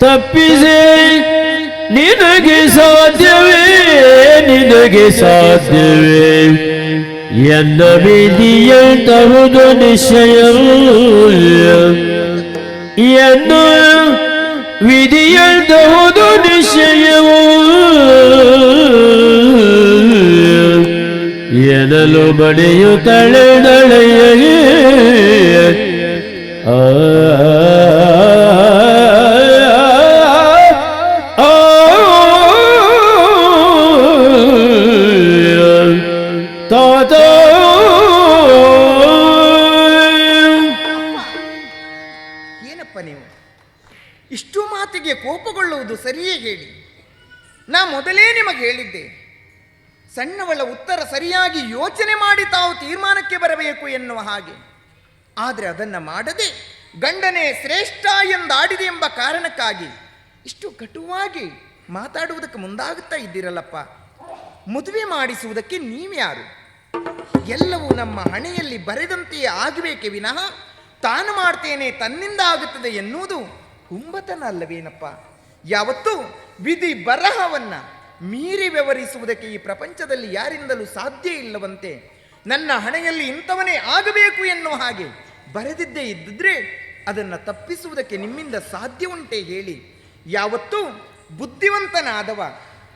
ತಪ್ಪಿಸಿ ನಿನಗೆ ಸಾಧ್ಯವೇ ನಿನಗೆ ಸಾಧ್ಯವೇ? ಎನ್ನ ತಹುದು ನಿಶ್ಚಯ ಎನ್ನ ವಿಧಿಯಂತಹುದು ನಿಶ್ಚಯವು ಎನಲು ಬಡಿಯು ತಳೆದಳೆಯೇ ಆ ಆ. ಇಷ್ಟು ಕೋಪಗೊಳ್ಳುವುದು ಸರಿಯೇ ಹೇಳಿ. ನಾ ಮೊದಲೇ ನಿಮಗೆ ಹೇಳಿದ್ದೆ. ಸಣ್ಣವಳ ಉತ್ತರ ಸರಿಯಾಗಿ ಯೋಚನೆ ಮಾಡಿ ತಾವು ತೀರ್ಮಾನಕ್ಕೆ ಬರಬೇಕು ಎನ್ನುವ ಹಾಗೆ. ಆದರೆ ಅದನ್ನು ಮಾಡದೆ ಗಂಡನೇ ಶ್ರೇಷ್ಠ ಎಂದಾಡಿದೆ ಎಂಬ ಕಾರಣಕ್ಕಾಗಿ ಇಷ್ಟು ಕಟುವಾಗಿ ಮಾತಾಡುವುದಕ್ಕೆ ಮುಂದಾಗುತ್ತಾ ಇದ್ದೀರಲ್ಲಪ್ಪ. ಮದುವೆ ಮಾಡಿಸುವುದಕ್ಕೆ ನೀವ್ಯಾರು? ಎಲ್ಲವೂ ನಮ್ಮ ಹಣೆಯಲ್ಲಿ ಬರೆದಂತೆಯೇ ಆಗಬೇಕೆ ವಿನಃ ತಾನು ಮಾಡ್ತೇನೆ ತನ್ನಿಂದ ಆಗುತ್ತದೆ ಎನ್ನುವುದು ಹುಂಬತನ ಅಲ್ಲವೇನಪ್ಪ? ಯಾವತ್ತೂ ವಿಧಿ ಬರಹವನ್ನ ಮೀರಿ ವ್ಯವಹರಿಸುವುದಕ್ಕೆ ಈ ಪ್ರಪಂಚದಲ್ಲಿ ಯಾರಿಂದಲೂ ಸಾಧ್ಯ ಇಲ್ಲವಂತೆ ನನ್ನ ಹಣೆಯಲ್ಲಿ ಇಂಥವನೇ ಆಗಬೇಕು ಎನ್ನುವ ಹಾಗೆ ಬರೆದಿದ್ದೇ ಇದ್ದಿದ್ರೆ ಅದನ್ನು ತಪ್ಪಿಸುವುದಕ್ಕೆ ನಿಮ್ಮಿಂದ ಸಾಧ್ಯ ಉಂಟೆ ಹೇಳಿ. ಯಾವತ್ತೂ ಬುದ್ಧಿವಂತನಾದವ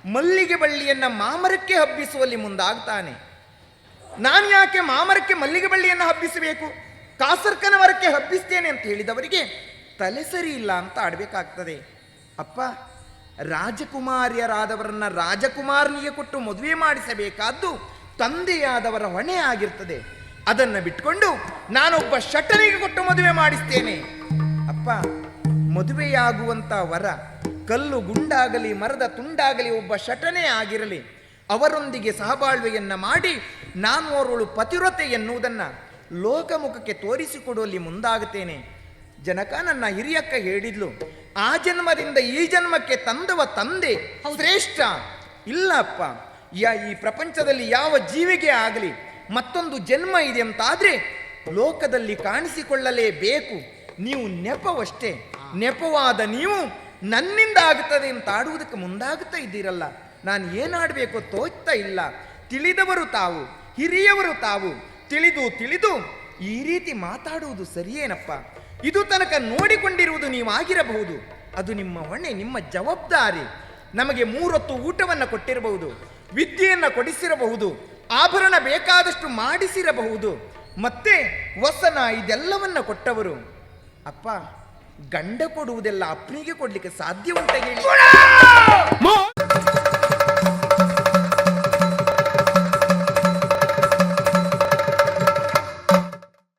ಮಲ್ಲಿಗೆ ಬಳ್ಳಿಯನ್ನು ಮಾಮರಕ್ಕೆ ಹಬ್ಬಿಸುವಲ್ಲಿ ಮುಂದಾಗ್ತಾನೆ. ನಾನು ಯಾಕೆ ಮಾಮರಕ್ಕೆ ಮಲ್ಲಿಗೆ ಬಳ್ಳಿಯನ್ನು ಹಬ್ಬಿಸಬೇಕು? ಕಾಸರ್ಕನವರಕ್ಕೆ ಹಬ್ಬಿಸ್ತೇನೆ ಅಂತ ಹೇಳಿದವರಿಗೆ ತಲೆ ಸರಿ ಇಲ್ಲ ಅಂತ ಆಡಬೇಕಾಗ್ತದೆ. ಅಪ್ಪ, ರಾಜಕುಮಾರಿಯರಾದವರನ್ನ ರಾಜಕುಮಾರನಿಗೆ ಕೊಟ್ಟು ಮದುವೆ ಮಾಡಿಸಬೇಕಾದ್ದು ತಂದೆಯಾದವರ ಹೊಣೆ ಆಗಿರ್ತದೆ. ಅದನ್ನ ಬಿಟ್ಕೊಂಡು ನಾನೊಬ್ಬ ಶಟನಿಗೆ ಕೊಟ್ಟು ಮದುವೆ ಮಾಡಿಸ್ತೇನೆ. ಅಪ್ಪ, ಮದುವೆಯಾಗುವಂತ ವರ, ಕಲ್ಲು ಗುಂಡಾಗಲಿ, ಮರದ ತುಂಡಾಗಲಿ ಒಬ್ಬ ಶಟನೇ ಆಗಿರಲಿ. ಅವರೊಂದಿಗೆ ಸಹಬಾಳ್ವೆಯನ್ನ ಮಾಡಿ ನಾನು ಅವರಳು ಪತಿವ್ರತೆ ಎನ್ನುವುದನ್ನ ಲೋಕಮುಖಕ್ಕೆ ತೋರಿಸಿಕೊಡುವಲ್ಲಿ ಮುಂದಾಗುತ್ತೇನೆ. ಜನಕ ನನ್ನ ಹಿರಿಯಕ್ಕ ಹೇಳಿದ್ಲು ಆ ಜನ್ಮದಿಂದ ಈ ಜನ್ಮಕ್ಕೆ ತಂದವ ತಂದೆ ಶ್ರೇಷ್ಠ. ಇಲ್ಲಪ್ಪ ಯಾ ಈ ಪ್ರಪಂಚದಲ್ಲಿ ಯಾವ ಜೀವಿಗೆ ಆಗಲಿ ಮತ್ತೊಂದು ಜನ್ಮ ಇದೆ ಅಂತಾದ್ರೆ ಲೋಕದಲ್ಲಿ ಕಾಣಿಸಿಕೊಳ್ಳಲೇಬೇಕು. ನೀವು ನೆಪವಷ್ಟೇ. ನೆಪವಾದ ನೀವು ನನ್ನಿಂದ ಆಗುತ್ತದೆ ಅಂತ ಆಡುವುದಕ್ಕೆ ಮುಂದಾಗುತ್ತಾ ಇದ್ದೀರಲ್ಲ. ನಾನು ಏನಾಡಬೇಕು ತೋಚ್ತಾ ಇಲ್ಲ. ತಿಳಿದವರು ತಾವು ಹಿರಿಯವರು ತಾವು ತಿಳಿದು ತಿಳಿದು ಈ ರೀತಿ ಮಾತಾಡುವುದು ಸರಿಯೇನಪ್ಪ? ಇದು ತನಕ ನೋಡಿಕೊಂಡಿರುವುದು ನೀವಾಗಿರಬಹುದು. ಅದು ನಿಮ್ಮ ಹೊಣೆ, ನಿಮ್ಮ ಜವಾಬ್ದಾರಿ. ನಮಗೆ ಮೂರೊತ್ತು ಊಟವನ್ನು ಕೊಟ್ಟಿರಬಹುದು, ವಿದ್ಯೆಯನ್ನು ಕೊಡಿಸಿರಬಹುದು, ಆಭರಣ ಬೇಕಾದಷ್ಟು ಮಾಡಿಸಿರಬಹುದು. ಮತ್ತೆ ವಸನ ಇದೆಲ್ಲವನ್ನ ಕೊಟ್ಟವರು. ಅಪ್ಪ, ಗಂಡ ಕೊಡುವುದೆಲ್ಲ ಅಪ್ಪನಿಗೆ ಕೊಡ್ಲಿಕ್ಕೆ ಸಾಧ್ಯ ಉಂಟ ಹೇಳಿ.